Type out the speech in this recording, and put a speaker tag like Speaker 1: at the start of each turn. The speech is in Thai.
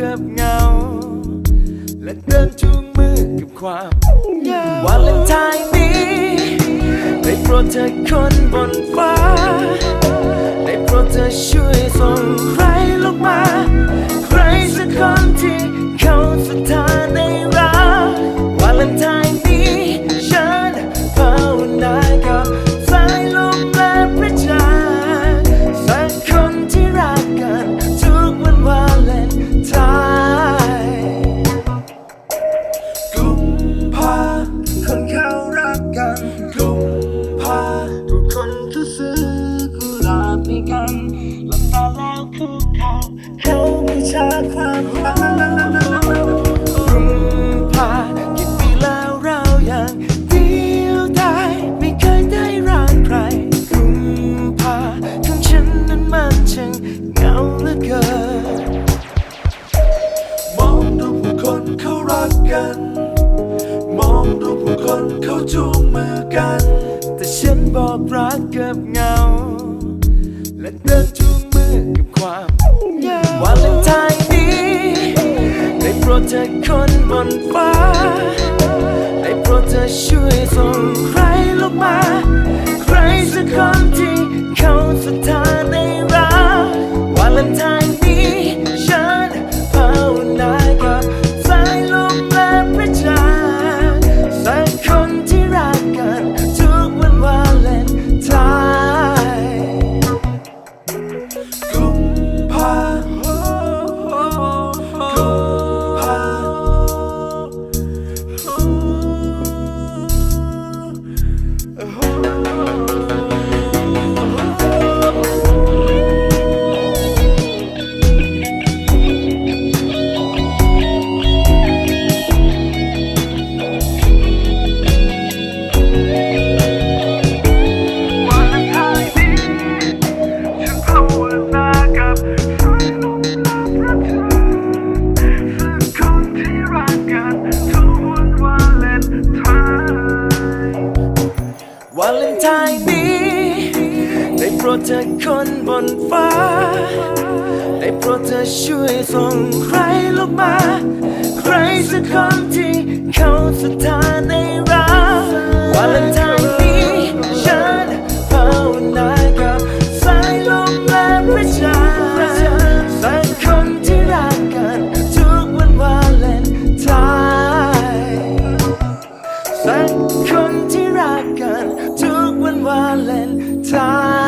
Speaker 1: กับเงา และเดินจูงมือกับความวาเลนทน์นี้ได้โปรดเธอคนบนฟ้า ได้โปรดเธอช่วยส่งใครลงมา บอกรักกับเงา และเดินจูงมือกับความวาเลนไทน์นี้ได้โปรดเธอคนบนฟ้า ได้โปรดเธอช่วยส่งใครลงมา โปรดเธอคนบนฟ้า ได้โปรดเธอช่วยส่งใครลงมา ใครสักคนที่เขาศรัทธาในรักวาเลนไทน์นี้ฉันภาวนากับสายลมและพระจันทร์สักคนที่รักกันทุกวันวาเลนไทน์สักคนที่รักกันทุกวันวาเลนไทน์